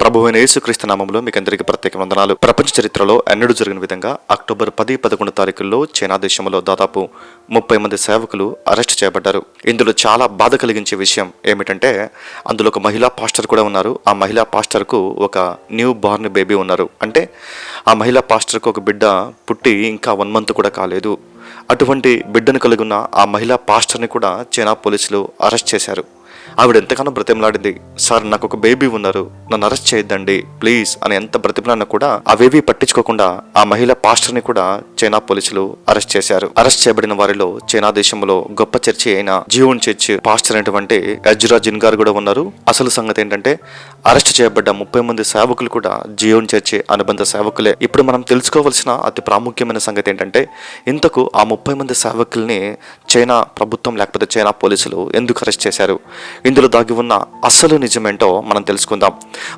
ప్రభు యేసుక్రీస్తు నామంలో మీకు అందరికీ ప్రత్యేక వందనాలు. ప్రపంచ చరిత్రలో ఎన్నడూ జరిగిన విధంగా అక్టోబర్ పది పదకొండు తారీఖుల్లో చైనా దేశంలో దాదాపు ముప్పై మంది సేవకులు అరెస్ట్ చేయబడ్డారు. ఇందులో చాలా బాధ కలిగించే విషయం ఏమిటంటే అందులో ఒక మహిళా పాస్టర్ కూడా ఉన్నారు. ఆ మహిళా పాస్టర్కు ఒక న్యూ బార్న్ బేబీ ఉన్నారు. అంటే ఆ మహిళా పాస్టర్కు ఒక బిడ్డ పుట్టి ఇంకా వన్ మంత్ కూడా కాలేదు. అటువంటి బిడ్డను కలిగి ఉన్న ఆ మహిళా పాస్టర్ని కూడా చైనా పోలీసులు అరెస్ట్ చేశారు. ఆవిడ ఎంతగానో బ్రతిమలాడింది. సార్ నాకు ఒక బేబీ ఉన్నారు. నన్ను అరెస్ట్ చేయొద్దండి. ప్లీజ్ అని ఎంత బ్రతిమలాడినా కూడా అవేవి పట్టించుకోకుండా ఆ మహిళ పాస్టర్ని కూడా చైనా పోలీసులు అరెస్ట్ చేశారు. అరెస్ట్ చేయబడిన వారిలో చైనా దేశంలో గొప్ప చర్చి అయిన జీవన్ చర్చ్ పాస్టర్ అయినటువంటి అజురా జిన్ గారు కూడా ఉన్నారు. అసలు సంగతి ఏంటంటే అరెస్ట్ చేయబడ్డ ముప్పై మంది సేవకులు కూడా జీవన్ చర్చి అనుబంధ సేవకులే. ఇప్పుడు మనం తెలుసుకోవాల్సిన అతి ప్రాముఖ్యమైన సంగతి ఏంటంటే ఇంతకు ఆ ముప్పై మంది సేవకుల్ని చైనా ప్రభుత్వం లేకపోతే చైనా పోలీసులు ఎందుకు అరెస్ట్ చేశారు? ఇందులో దాగి ఉన్న అసలు నిజమేంటో మనం తెలుసుకుందాం.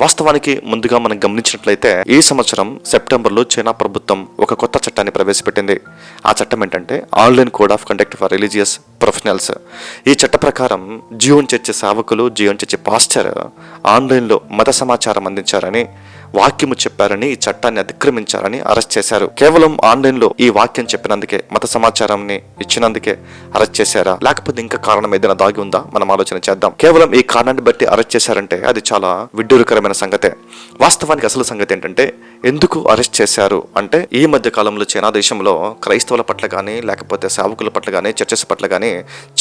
వాస్తవానికి ముందుగా మనం గమనించినట్లయితే ఈ సంవత్సరం సెప్టెంబర్లో చైనా ప్రభుత్వం ఒక కొత్త చట్టాన్ని ప్రవేశపెట్టింది. ఆ చట్టం ఏంటంటే online code of conduct for religious professionals. ఈ చట్ట ప్రకారం జీవన్ చర్చి సేవకులు జీవన్ చర్చి పాస్టర్ ఆన్లైన్లో మత సమాచారం అందించారని వాక్యము చెప్పారని ఈ చట్టాన్ని అతిక్రమించారని అరెస్ట్ చేశారు. కేవలం ఆన్లైన్లో ఈ వాక్యం చెప్పినందుకే మత సమాచారాన్ని ఇచ్చినందుకే అరెస్ట్ చేశారా? లేకపోతే ఇంకా కారణం ఏదైనా దాగి ఉందా? మనం ఆలోచన చేద్దాం. కేవలం ఈ కారణాన్ని బట్టి అరెస్ట్ చేశారంటే అది చాలా విడ్డూరకరమైన సంగతే. వాస్తవానికి అసలు సంగతి ఏంటంటే ఎందుకు అరెస్ట్ చేశారు? అంటే ఈ మధ్య కాలంలో చైనా దేశంలో క్రైస్తవుల పట్ల కానీ లేకపోతే సేవకుల పట్ల కానీ చర్చస్ పట్ల కానీ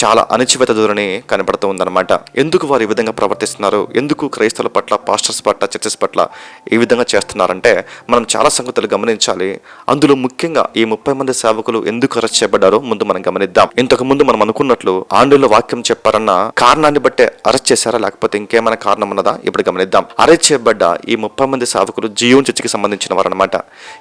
చాలా అణచివేత ధోరణి కనబడుతూ ఉందన్నమాట. ఎందుకు వారు ఈ విధంగా ప్రవర్తిస్తున్నారు? ఎందుకు క్రైస్తవుల పట్ల పాస్టర్స్ పట్ల చర్చెస్ పట్ల ఈ విధంగా చేస్తున్నారంటే మనం చాలా సంగతులు గమనించాలి. అందులో ముఖ్యంగా ఈ ముప్పై మంది సేవకులు ఎందుకు అరెస్ట్ చేయబడ్డారో ముందు మనం గమనిద్దాం. ఇంతకు ముందు మనం అనుకున్నట్లు ఆండ్రులో వాక్యం చెప్పారన్న కారణాన్ని బట్టే అరెస్ట్ చేశారా? లేకపోతే ఇంకేమైనా కారణం ఉన్నదా? ఇప్పుడు గమనిద్దాం. అరెస్ట్ చేయబడ్డ ఈ ముప్పై మంది సేవకులు జియోన్ చర్చికి సంబంధించిన వారనమాట అనమాట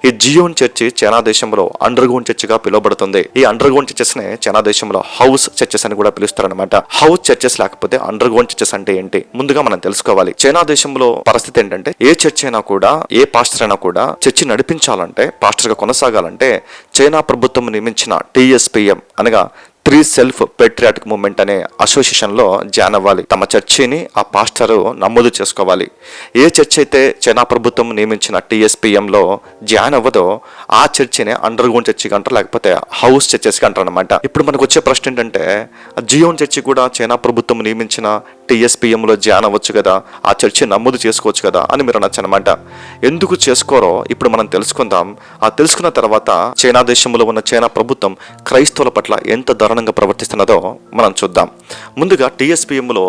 ఈ జియోన్ చర్చి చైనా దేశంలో అండర్ గ్రౌండ్ చర్చిగా పిలువబడుతుంది. ఈ అండర్ గ్రౌండ్ చర్చెస్ నే చైనా దేశంలో హౌస్ చర్చెస్ అని కూడా పిలుస్తారనమాట హౌస్ చర్చెస్ లేకపోతే అండర్ గ్రౌండ్ చర్చెస్ అంటే ఏంటి? ముందుగా మనం తెలుసుకోవాలి. చైనా దేశంలో పరిస్థితి ఏంటంటే ఏ చర్చ్ అయినా కూడా ఏ పాస్టర్ అయినా కూడా చర్చి నడిపించాలంటే పాస్టర్గా కొనసాగాలంటే చైనా ప్రభుత్వం నియమించిన టీఎస్పిఎం అనగా త్రీ సెల్ఫ్ పెట్రియాటిక్ మూమెంట్ అనే అసోసియేషన్లో జాయిన్ అవ్వాలి. తమ చర్చిని ఆ పాస్టర్ నమోదు చేసుకోవాలి. ఏ చర్చ్ అయితే చైనా ప్రభుత్వం నియమించిన టీఎస్పీఎంలో జాయిన్ అవ్వదో ఆ చర్చిని అండర్ గ్రౌండ్ చర్చిగా అంటారు లేకపోతే హౌస్ చర్చెస్గా అంటారు అనమాట ఇప్పుడు మనకు వచ్చే ప్రశ్న ఏంటంటే జియోన్ చర్చి కూడా చైనా ప్రభుత్వం నియమించిన టీఎస్పిఎంలో జాయిన్ అవ్వచ్చు కదా ఆ చర్చి నమోదు చేసుకోవచ్చు కదా అని మీరు అనొచ్చు అనమాట ఎందుకు చేసుకోరో ఇప్పుడు మనం తెలుసుకుందాం. ఆ తెలుసుకున్న తర్వాత చైనా దేశంలో ఉన్న చైనా ప్రభుత్వం క్రైస్తవుల పట్ల ఎంత దారుణంగా ప్రవర్తిస్తున్నదో మనం చూద్దాం. ముందుగా టీఎస్పిఎంలో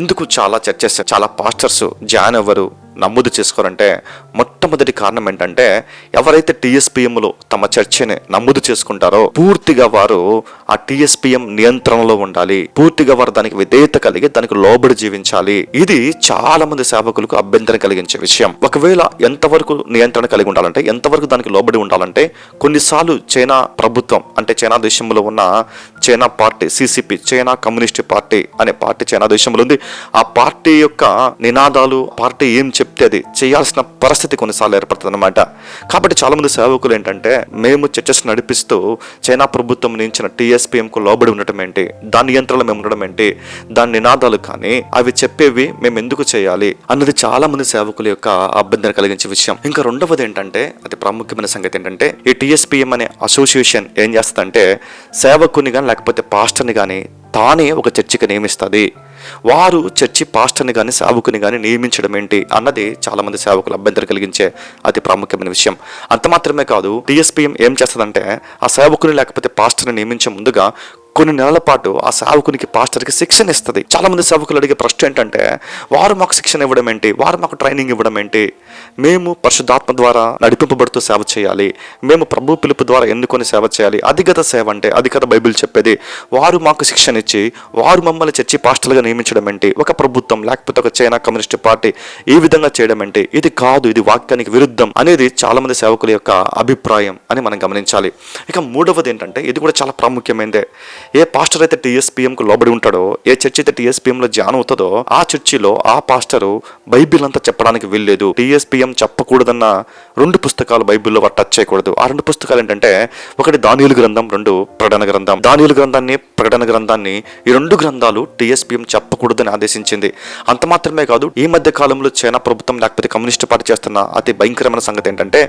ఎందుకు చాలా చర్చెస్ చాలా పాస్టర్స్ జాయిన్ అవ్వరు? నమోదు చేసుకోరంటే మొట్టమొదటి కారణం ఏంటంటే ఎవరైతే టీఎస్పీఎంలో తమ చర్చని నమోదు చేసుకుంటారో పూర్తిగా వారు ఆ టీఎస్పీఎం నియంత్రణలో ఉండాలి. పూర్తిగా వారు దానికి విధేయత కలిగి దానికి లోబడి జీవించాలి. ఇది చాలా మంది సేవకులకు అభ్యంతరం కలిగించే విషయం. ఒకవేళ ఎంతవరకు నియంత్రణ కలిగి ఉండాలంటే ఎంతవరకు దానికి లోబడి ఉండాలంటే కొన్నిసార్లు చైనా ప్రభుత్వం అంటే చైనా దేశంలో ఉన్న China party CCP China communist party అనే పార్టీ చైనా దేశంలో ఉంది. ఆ పార్టీ యొక్క నినాదాలు పార్టీ ఏం చెప్తే అది చేయాల్సిన పరిస్థితి కొన్నిసార్లు ఏర్పడుతుంది అనమాట కాబట్టి చాలామంది సేవకులు ఏంటంటే మేము చర్చస్ నడిపిస్తూ చైనా ప్రభుత్వం నించిన టీఎస్పీఎంకు లోబడి ఉండటం ఏంటి? దాని నియంత్రణలో మేము ఉండడం ఏంటి? దాని నినాదాలు కానీ అవి చెప్పేవి మేము ఎందుకు చేయాలి? అన్నది చాలా మంది సేవకుల యొక్క అభ్యంతరం కలిగించే విషయం. ఇంకా రెండవది ఏంటంటే అతి ప్రాముఖ్యమైన సంగతి ఏంటంటే ఈ టీఎస్పీఎం అనే అసోసియేషన్ ఏం చేస్తుందంటే సేవకుని కానీ లేకపోతే పాస్టర్ని కానీ తానే ఒక చర్చికి నియమిస్తుంది. వారు చర్చి పాస్టర్ని కానీ సేవకుని కానీ నియమించడం ఏంటి అన్నది చాలామంది సేవకులు అభ్యంతరం కలిగించే అతి ప్రాముఖ్యమైన విషయం. అంత మాత్రమే కాదు టీఎస్పీఎం ఏం చేస్తుందంటే ఆ సేవకుని లేకపోతే పాస్టర్ని నియమించే ముందుగా కొన్ని నెలల పాటు ఆ సేవకునికి పాస్టర్కి శిక్షణ ఇస్తుంది. చాలా మంది సేవకులు అడిగే ప్రశ్న ఏంటంటే వారు మాకు శిక్షణ ఇవ్వడం ఏంటి? వారు మాకు ట్రైనింగ్ ఇవ్వడం ఏంటి? మేము పరిశుద్ధాత్మ ద్వారా నడిపింపబడుతూ సేవ చేయాలి. మేము ప్రభు పిలుపు ద్వారా ఎన్నుకొని సేవ చేయాలి. అధిగత సేవ అంటే అధిగత బైబిల్ చెప్పేది. వారు మాకు శిక్షణ ఇచ్చి వారు మమ్మల్ని చర్చి పాస్టర్లుగా నియమించడం ఏంటి? ఒక ప్రభుత్వం లేకపోతే ఒక చైనా కమ్యూనిస్ట్ పార్టీ ఈ విధంగా చేయడం ఏంటి? ఇది కాదు ఇది వాక్యానికి విరుద్ధం అనేది చాలా మంది సేవకుల యొక్క అభిప్రాయం అని మనం గమనించాలి. ఇక మూడవది ఏంటంటే ఇది కూడా చాలా ప్రాముఖ్యమైనదే ఏ పాస్టర్ అయితే టీఎస్పీఎంకు లోబడి ఉంటాడో ఏ చర్చ్ అయితే టీఎస్పీఎంలో లో అవుతుందో ఆ చర్చిలో ఆ పాస్టరు బైబిల్ అంతా చెప్పడానికి వీల్లేదు. టీఎస్పీఎం చెప్పకూడదన్న రెండు పుస్తకాలు బైబిల్లో వారు టచ్ చేయకూడదు. ఆ రెండు పుస్తకాలు ఏంటంటే ఒకటి దానియులు గ్రంథం రెండు ప్రకటన గ్రంథం. దానియులు గ్రంథాన్ని ప్రకటన గ్రంథాన్ని ఈ రెండు గ్రంథాలు టీఎస్పీఎం చెప్పకూడదని ఆదేశించింది. అంత మాత్రమే కాదు ఈ మధ్య కాలంలో చైనా ప్రభుత్వం లేకపోతే కమ్యూనిస్ట్ పార్టీ చేస్తున్న అతి భయంకరమైన సంగతి ఏంటంటే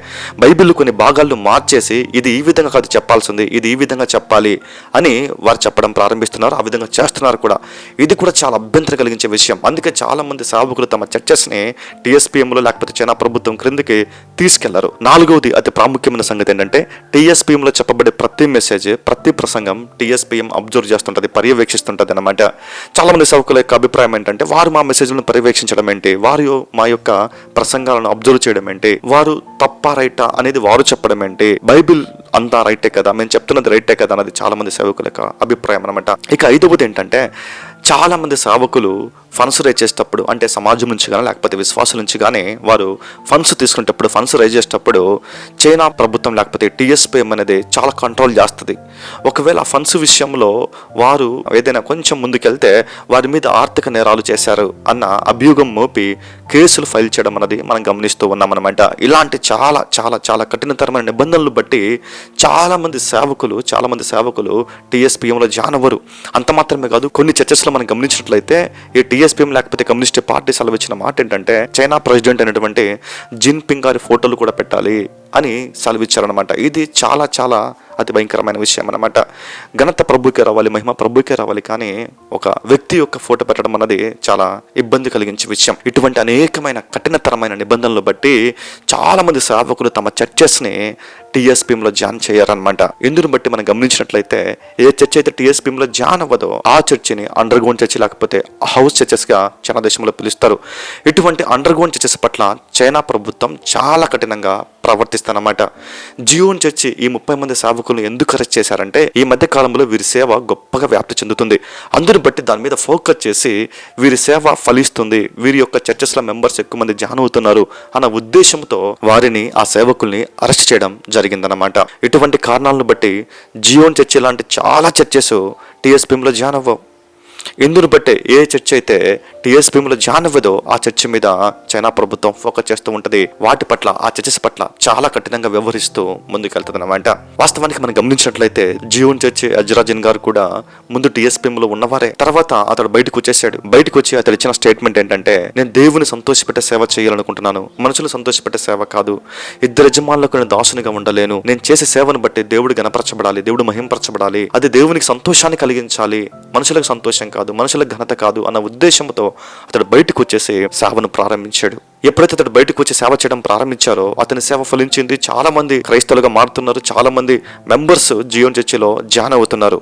బైబిల్ కొన్ని భాగాలను మార్చేసి ఇది ఈ విధంగా కాదు చెప్పాల్సింది ఇది ఈ విధంగా చెప్పాలి అని వారు చెప్పడం ప్రారంభిస్తున్నారు. ఆ విధంగా చేస్తున్నారు కూడా. ఇది కూడా చాలా అభ్యంతరం కలిగించే విషయం. అందుకే చాలామంది సేవకులు తమ చర్చస్ని టీఎస్పీఎంలో లేకపోతే చైనా ప్రభుత్వం క్రిందికి తీసుకెళ్ళారు. నాలుగవది అతి ప్రాముఖ్యమైన సంగతి ఏంటంటే టీఎస్పీఎంలో చెప్పబడే ప్రతి మెసేజ్ ప్రతి ప్రసంగం టీఎస్పీఎం అబ్జర్వ్ చేస్తుంటది పర్యవేక్షిస్తుంటది అనమాట చాలా మంది సేవకుల యొక్క అభిప్రాయం ఏంటంటే వారు మా మెసేజ్లను పర్యవేక్షించడం ఏంటి? వారు మా యొక్క ప్రసంగాలను అబ్జర్వ్ చేయడం ఏంటి? వారు తప్ప రైటా అనేది వారు చెప్పడం ఏంటి? బైబిల్ అంతా రైటే కదా? మేము చెప్తున్నది రైటే కదా? అన్నది చాలా మంది సేవకుల యొక్క అభిప్రాయం అనమాట ఇక ఐదవది ఏంటంటే చాలామంది సేవకులు ఫండ్స్ రైజ్ చేసేటప్పుడు అంటే సమాజం నుంచి కానీ లేకపోతే విశ్వాసం నుంచి కానీ వారు ఫండ్స్ తీసుకునేటప్పుడు ఫండ్స్ రైజ్ చేసేటప్పుడు చైనా ప్రభుత్వం లేకపోతే టీఎస్పీఎం అనేది చాలా కంట్రోల్ చేస్తుంది. ఒకవేళ ఆ ఫండ్స్ విషయంలో వారు ఏదైనా కొంచెం ముందుకెళ్తే వారి మీద ఆర్థిక నేరాలు చేశారు అన్న అభ్యూగం మోపి కేసులు ఫైల్ చేయడం అనేది మనం గమనిస్తూ ఉన్నామన్నమాట. ఇలాంటి చాలా చాలా చాలా కఠినతరమైన నిబంధనలు బట్టి చాలామంది సేవకులు చాలామంది సేవకులు టీఎస్పీఎంలో జాయిన్ అవ్వరు అంత మాత్రమే కాదు కొన్ని చర్చస్లో మనం గమనించినట్లయితే ఈ టీఎస్పీఎం లేకపోతే కమ్యూనిస్ట్ పార్టీ సెలవిచ్చిన మాట ఏంటంటే చైనా ప్రెసిడెంట్ అయినటువంటి జిన్ పింగ్ గారి ఫోటోలు కూడా పెట్టాలి. అని సెలవిచ్చారనమాట ఇది చాలా చాలా అతి భయంకరమైన విషయం అనమాట ఘనత ప్రభుకే రావాలి మహిమ ప్రభుకే రావాలి కానీ ఒక వ్యక్తి యొక్క ఫోటో పెట్టడం అన్నది చాలా ఇబ్బంది కలిగించే విషయం. ఇటువంటి అనేకమైన కఠినతరమైన నిబంధనలు బట్టి చాలామంది సేవకులు తమ చర్చెస్ని టీఎస్పీఎంలో జాయిన్ చేయారనమాట ఇందును బట్టి మనం గమనించినట్లయితే ఏ చర్చ్ అయితే టీఎస్పీఎంలో జాయిన్ అవ్వదో ఆ చర్చిని అండర్ గ్రౌండ్ చర్చి లేకపోతే హౌస్ చర్చెస్గా చైనా దేశంలో పిలుస్తారు. ఇటువంటి అండర్ గ్రౌండ్ చర్చెస్ పట్ల చైనా ప్రభుత్వం చాలా కఠినంగా ప్రవర్తిస్తానమాట జియోన్ చర్చి ఈ ముప్పై మంది సేవకులను ఎందుకు అరెస్ట్ చేశారంటే ఈ మధ్య కాలంలో వీరి సేవ గొప్పగా వ్యాప్తి చెందుతుంది. అందుని బట్టి దాని మీద ఫోకస్ చేసి వీరి సేవ ఫలిస్తుంది. వీరి యొక్క చర్చెస్ల మెంబర్స్ ఎక్కువ మంది జాన్ అవుతున్నారు అన్న ఉద్దేశంతో వారిని ఆ సేవకుల్ని అరెస్ట్ చేయడం జరిగిందనమాట ఇటువంటి కారణాలను బట్టి జియోన్ చర్చి లాంటి చాలా చర్చెస్ టీఎస్పీఎంలో జాయిన్ అవ్వవు ఇందును బట్టే ఏ చర్చ అయితే టీఎస్పీఎంలో భీముల అవ్వదో ఆ చర్చ మీద చైనా ప్రభుత్వం ఫోకస్ చేస్తూ ఉంటది. వాటి పట్ల ఆ చర్చెస్ పట్ల చాలా కఠినంగా వ్యవహరిస్తూ ముందుకెళ్తుంది అనమాట వాస్తవానికి మనం గమనించినట్లయితే జీవన్ చర్చి అజ్రాజన్ గారు కూడా ముందు టీఎస్పీఎంలో ఉన్నవారే. తర్వాత అతడు బయటకు వచ్చేసాడు. బయటకు వచ్చి అతడు ఇచ్చిన స్టేట్మెంట్ ఏంటంటే నేను దేవుని సంతోషపెట్టే సేవ చేయాలనుకుంటున్నాను. మనుషులు సంతోషపెట్టే సేవ కాదు. ఇద్దరు యజమానులకు నేను దాసునిగా ఉండలేను. నేను చేసే సేవను బట్టి దేవుడు గణపరచబడాలి. దేవుడు మహింపరచబడాలి. అది దేవునికి సంతోషాన్ని కలిగించాలి. మనుషులకు సంతోషం కాదు మనుషుల ఘనత కాదు అన్న ఉద్దేశంతో అతడు బయటకు వచ్చేసి సేవను ప్రారంభించాడు. ఎప్పుడైతే అతడు బయటకు వచ్చి సేవ చేయడం ప్రారంభించారో అతని సేవ ఫలించింది చాలా మంది క్రైస్తవులుగా మారుతున్నారు చాలా మంది మెంబర్స్ జీవన్ చర్చిలో జాయిన్ అవుతున్నారు.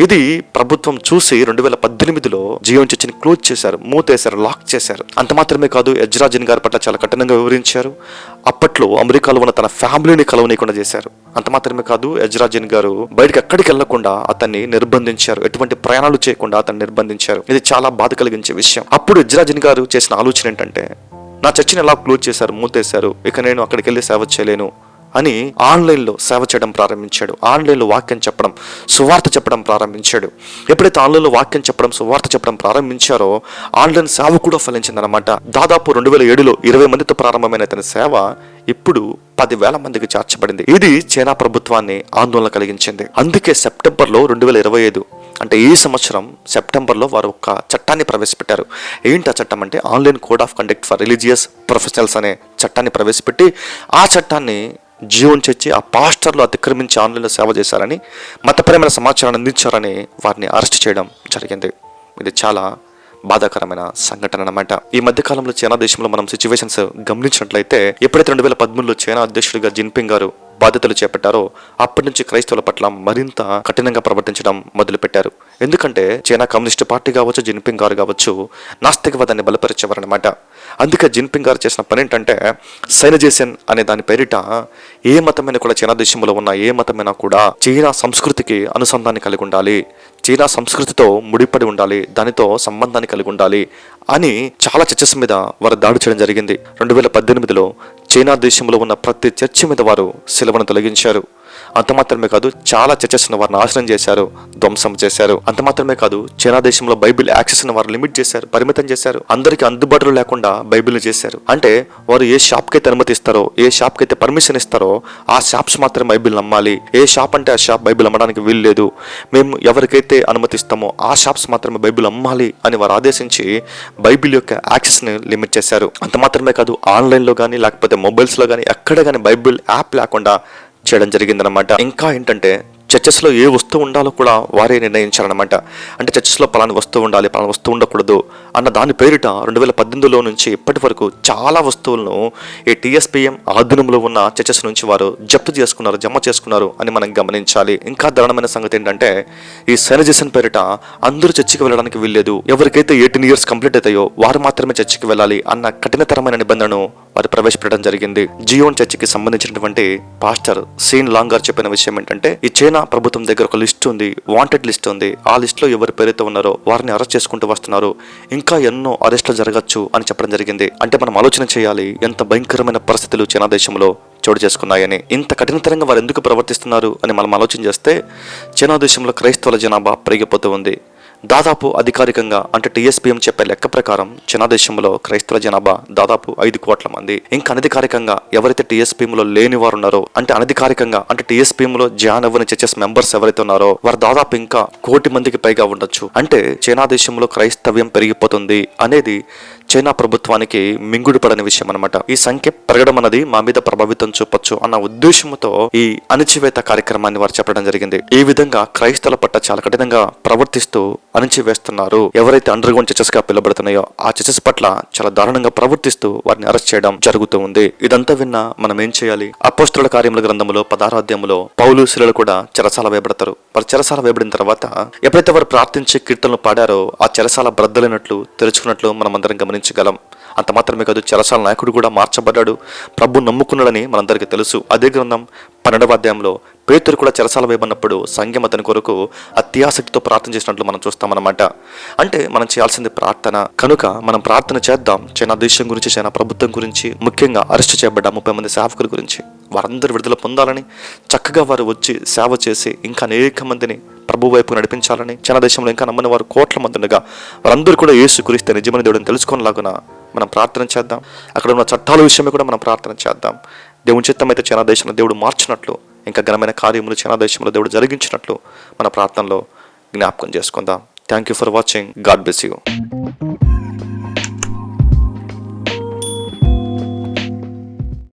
ఇది ప్రభుత్వం చూసి రెండు వేల పద్దెనిమిదిలో జీవన్ చర్చిని క్లోజ్ చేశారు మూతేశారు లాక్ చేశారు. అంత మాత్రమే కాదు యజ్రాజన్ గారి పట్ల చాలా కఠినంగా వివరించారు. అప్పట్లో అమెరికాలో ఉన్న తన ఫ్యామిలీని కలవనీయకుండా చేశారు. అంత మాత్రమే కాదు యజ్రాజన్ గారు బయటకు ఎక్కడికి వెళ్ళకుండా అతన్ని నిర్బంధించారు. ఎటువంటి ప్రయాణాలు చేయకుండా అతన్ని నిర్బంధించారు. ఇది చాలా బాధ కలిగించే విషయం. అప్పుడు యజ్రాజన్ గారు చేసిన ఆలోచన ఏంటంటే నా చర్చిని ఎలా క్లోజ్ చేశారు మూతేశారు ఇక నేను అక్కడికి వెళ్ళి సేవ చేయలేను. అని ఆన్లైన్లో సేవ చేయడం ప్రారంభించాడు. ఆన్లైన్లో వాక్యం చెప్పడం సువార్త చెప్పడం ప్రారంభించాడు. ఎప్పుడైతే ఆన్లైన్లో వాక్యం చెప్పడం సువార్త చెప్పడం ప్రారంభించారో ఆన్లైన్ సేవ కూడా ఫలించిందనమాట దాదాపు రెండు వేల ఏడులో ఇరవై మందితో ప్రారంభమైన అతని సేవ ఇప్పుడు పదివేల మందికి చేర్చబడింది. ఇది చైనా ప్రభుత్వాన్ని ఆందోళన కలిగించింది. అందుకే సెప్టెంబర్లో రెండు వేల ఇరవై ఐదు అంటే ఈ సంవత్సరం సెప్టెంబర్లో వారు ఒక చట్టాన్ని ప్రవేశపెట్టారు. ఏంటి ఆ చట్టం అంటే online code of conduct for religious professionals అనే చట్టాన్ని ప్రవేశపెట్టి ఆ చట్టాన్ని జీవన్ చర్చి ఆ పాస్టర్లు అతిక్రమించి ఆన్లైన్లో సేవ చేశారని మతపరమైన సమాచారాన్ని అందించారని వారిని అరెస్ట్ చేయడం జరిగింది. ఇది చాలా బాధాకరమైన సంఘటన అన్నమాట. ఈ మధ్య కాలంలో చైనా దేశంలో మనం సిచ్యువేషన్స్ గమనించినట్లయితే ఎప్పుడైతే రెండు వేల పదమూడులో చైనా అధ్యక్షుడిగా జిన్పింగ్ గారు బాధ్యతలు చేపట్టారో అప్పటి నుంచి క్రైస్తవుల పట్ల మరింత కఠినంగా ప్రవర్తించడం మొదలుపెట్టారు. ఎందుకంటే చైనా కమ్యూనిస్ట్ పార్టీ కావచ్చు జిన్పింగ్ గారు కావచ్చు నాస్తికవాదాన్ని బలపరిచేవారనమాట అందుకే జిన్పింగ్ గారు చేసిన పని ఏంటంటే సైనజేషన్ అనే దాని పేరిట ఏ మతమైనా కూడా చైనా దేశంలో ఉన్న ఏ మతమైనా కూడా చైనా సంస్కృతికి అనుసంధాన్ని కలిగి ఉండాలి చైనా సంస్కృతితో ముడిపడి ఉండాలి దానితో సంబంధాన్ని కలిగి ఉండాలి అని చాలా చర్చస్ మీద వారు దాడి చేయడం జరిగింది. రెండు వేల పద్దెనిమిదిలో చైనా దేశంలో ఉన్న ప్రతి చర్చి మీద వారు శిలవను తొలగించారు. అంత మాత్రమే కాదు చాలా చర్చెస్ వారిని నాశనం చేశారు ధ్వంసం చేశారు. అంత మాత్రమే కాదు చైనా దేశంలో బైబిల్ యాక్సెస్ వారు లిమిట్ చేశారు పరిమితం చేశారు. అందరికీ అందుబాటులో లేకుండా బైబిల్ చేశారు. అంటే వారు ఏ షాప్కి అయితే అనుమతిస్తారో ఏ షాప్కి అయితే పర్మిషన్ ఇస్తారో ఆ షాప్స్ మాత్రం బైబిల్ నమ్మాలి. ఏ షాప్ అంటే ఆ షాప్ బైబిల్ అమ్మడానికి వీలు లేదు. మేము ఎవరికైతే అనుమతిస్తామో ఆ షాప్స్ మాత్రమే బైబిల్ అమ్మాలి అని వారు ఆదేశించి బైబిల్ యొక్క యాక్సెస్ని లిమిట్ చేశారు. అంత మాత్రమే కాదు ఆన్లైన్లో కానీ లేకపోతే మొబైల్స్లో కానీ ఎక్కడ కానీ బైబిల్ యాప్ లేకుండా చేయడం జరిగిందనమాట ఇంకా ఏంటంటే చర్చెస్లో ఏ వస్తువు ఉండాలో కూడా వారే నిర్ణయించారనమాట అంటే చర్చెస్లో పలాని వస్తువు ఉండాలి పలాని వస్తువు ఉండకూడదు అన్న దాని పేరిట రెండు వేల పద్దెనిమిదిలో నుంచి ఇప్పటి వరకు చాలా వస్తువులను ఈ టీఎస్పీఎం ఆధీనంలో ఉన్న చర్చెస్ నుంచి వారు జప్తు చేసుకున్నారు జమ చేసుకున్నారు అని మనం గమనించాలి. ఇంకా దారుణమైన సంగతి ఏంటంటే ఈ సైనజేషన్ పేరిట అందరూ చర్చికి వెళ్ళడానికి వీల్లేదు. ఎవరికైతే ఎయిటీన్ ఇయర్స్ కంప్లీట్ అవుతాయో వారు మాత్రమే చర్చికి వెళ్ళాలి అన్న కఠినతరమైన నిబంధనను వారు ప్రవేశపెట్టడం జరిగింది. జియోన్ చర్చికి సంబంధించినటువంటి పాస్టర్ సీన్ లాంగర్ చెప్పిన విషయం ఏంటంటే ఈ చైనా ప్రభుత్వం దగ్గర ఒక లిస్ట్ ఉంది వాంటెడ్ లిస్ట్ ఉంది. ఆ లిస్ట్లో ఎవరు పేరైతే ఉన్నారో వారిని అరెస్ట్ చేసుకుంటూ వస్తున్నారు. ఇంకా ఎన్నో అరెస్టులు జరగచ్చు అని చెప్పడం జరిగింది. అంటే మనం ఆలోచన చేయాలి ఎంత భయంకరమైన పరిస్థితులు చైనా దేశంలో చోటు చేసుకున్నాయని. ఇంత కఠినతరంగా వారు ఎందుకు ప్రవర్తిస్తున్నారు అని మనం ఆలోచన చేస్తే చైనా దేశంలో క్రైస్తవుల జనాభా పెరిగిపోతూ ఉంది. దాదాపు అధికారికంగా అంటే టీఎస్పీఎం చెప్పే లెక్క ప్రకారం చైనా దేశంలో క్రైస్తవ జనాభా దాదాపు ఐదు కోట్ల మంది. ఇంకా అనధికారికంగా ఎవరైతే టీఎస్పీఎంలో లేని వారు ఉన్నారో అంటే అనధికారికంగా అంటే టీఎస్పీఎంలో జాన్ అవ్వని చర్చెస్ మెంబర్స్ ఎవరైతే ఉన్నారో వారు దాదాపు ఇంకా కోటి మందికి పైగా ఉండొచ్చు. అంటే చైనా దేశంలో క్రైస్తవ్యం పెరిగిపోతుంది అనేది చైనా ప్రభుత్వానికి మింగుడు పడని విషయం అనమాట ఈ సంఖ్య పెరగడం అన్నది మా మీద ప్రభావితం చూపొచ్చు అన్న ఉద్దేశంతో ఈ అణచివేత కార్యక్రమాన్ని వారు చెప్పడం జరిగింది. ఈ విధంగా క్రైస్తవుల పట్ల చాలా కఠినంగా ప్రవర్తిస్తూ అణచివేస్తున్నారు. ఎవరైతే అండర్ గ్రౌండ్ చర్చెస్గా పిలువబడుతున్నాయో ఆ చర్చెస్ పట్ల చాలా దారుణంగా ప్రవర్తిస్తూ వారిని అరెస్ట్ చేయడం జరుగుతూ ఉంది. ఇదంతా విన్నా మనం ఏం చేయాలి? అపోస్తుల కార్యముల గ్రంథములో పదారో పౌలు శిలలు కూడా చెరసాల వేయబడతారు. వారు చెరసాల వేయబడిన తర్వాత ఎప్పుడైతే వారు ప్రార్థించి కీర్తనలు పాడారో ఆ చెరసాల బ్రద్దలైనట్లు తెరుచుకున్నట్లు మనం అందరం గమనించగలం. అంత మాత్రమే కాదు చెరసాల నాయకుడు కూడా మార్చబడ్డాడు. ప్రభు నమ్ముకున్నాడని మనందరికీ తెలుసు. అదే గ్రంథం పన్నెండవ అధ్యాయంలో పేతురు కూడా చెరసాల వేయబడినప్పుడు సంఘం అతని కొరకు అత్యాసక్తితో ప్రార్థన చేసినట్లు మనం చూస్తామన్నమాట. అంటే మనం చేయాల్సింది ప్రార్థన. కనుక మనం ప్రార్థన చేద్దాం. చైనా దేశం గురించి చైనా ప్రభుత్వం గురించి ముఖ్యంగా అరెస్ట్ చేయబడ్డ ముప్పై మంది సేవకుల గురించి. వారందరూ విడుదల పొందాలని చక్కగా వారు వచ్చి సేవ చేసి ఇంకా అనేక మందిని ప్రభు వైపు నడిపించాలని చైనా దేశంలో ఇంకా నమ్మని వారు కోట్ల మంది ఉండగా వారందరూ కూడా యేసు కురిస్తే నిజమైన దేవుడిని తెలుసుకోనిలాగున మనం ప్రార్థన చేద్దాం. అక్కడ ఉన్న చట్టాల విషయమే కూడా మనం ప్రార్థన చేద్దాం. దేవుని చిత్తం అయితే చైనా దేశంలో దేవుడు మార్చినట్లు ఇంకా ఘనమైన కార్యములు చైనా దేశంలో దేవుడు జరిగించినట్లు మన ప్రార్థనలో జ్ఞాపకం చేసుకుందాం. Thank you for watching God bless you